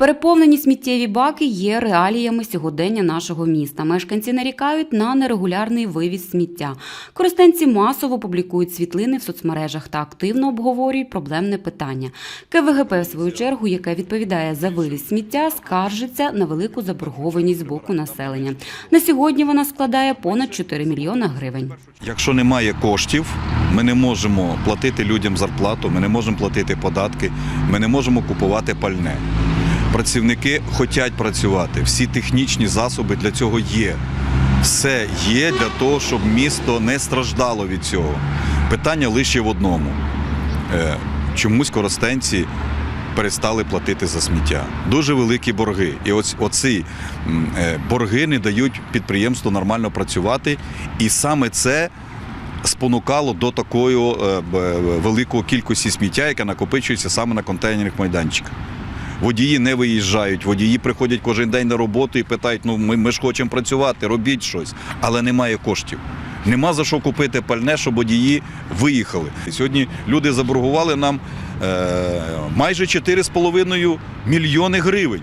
Переповнені сміттєві баки є реаліями сьогодення нашого міста. Мешканці нарікають на нерегулярний вивіз сміття. Користенці масово публікують світлини в соцмережах та активно обговорюють проблемне питання. КВГП, в свою чергу, яке відповідає за вивіз сміття, скаржиться на велику заборгованість з боку населення. На сьогодні вона складає понад 4 мільйона гривень. Якщо немає коштів, ми не можемо платити людям зарплату, ми не можемо платити податки, ми не можемо купувати пальне. Працівники хочуть працювати, всі технічні засоби для цього є. Все є для того, щоб місто не страждало від цього. Питання лише в одному: Е, чомусь коростенці перестали платити за сміття. Дуже великі борги. І ось оці е, борги не дають підприємству нормально працювати. І саме це спонукало до такої е, великої кількості сміття, яке накопичується саме на контейнерних майданчиках. Водії не виїжджають, водії приходять кожен день на роботу і питають: ну ми, ми ж хочемо працювати, робіть щось, але немає коштів. Нема за що купити пальне, щоб водії виїхали. Сьогодні люди заборгували нам е, майже 4,5 мільйони гривень.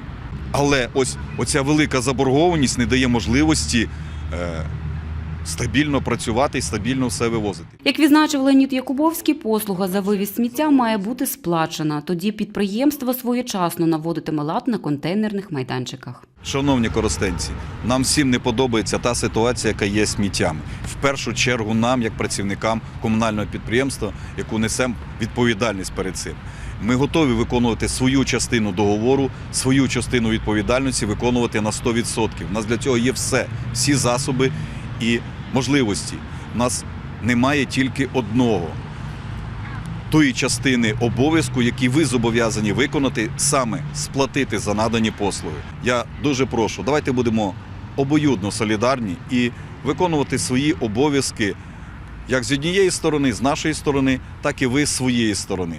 Але ось оця велика заборгованість не дає можливості е, стабільно працювати і стабільно все вивозити. Як відзначив Леонід Якубовський, послуга за вивіз сміття має бути сплачена. Тоді підприємство своєчасно наводитиме лад на контейнерних майданчиках. Шановні коростенці, нам всім не подобається та ситуація, яка є сміттям. В першу чергу нам, як працівникам комунального підприємства, яку несемо відповідальність перед цим. Ми готові виконувати свою частину договору, свою частину відповідальності виконувати на 100%. У нас для цього є все, всі засоби і можливості. У нас немає тільки одного тої частини обов'язку, які ви зобов'язані виконати, саме сплатити за надані послуги. Я дуже прошу, давайте будемо обоюдно солідарні і виконувати свої обов'язки як з однієї сторони, з нашої сторони, так і ви з своєї сторони.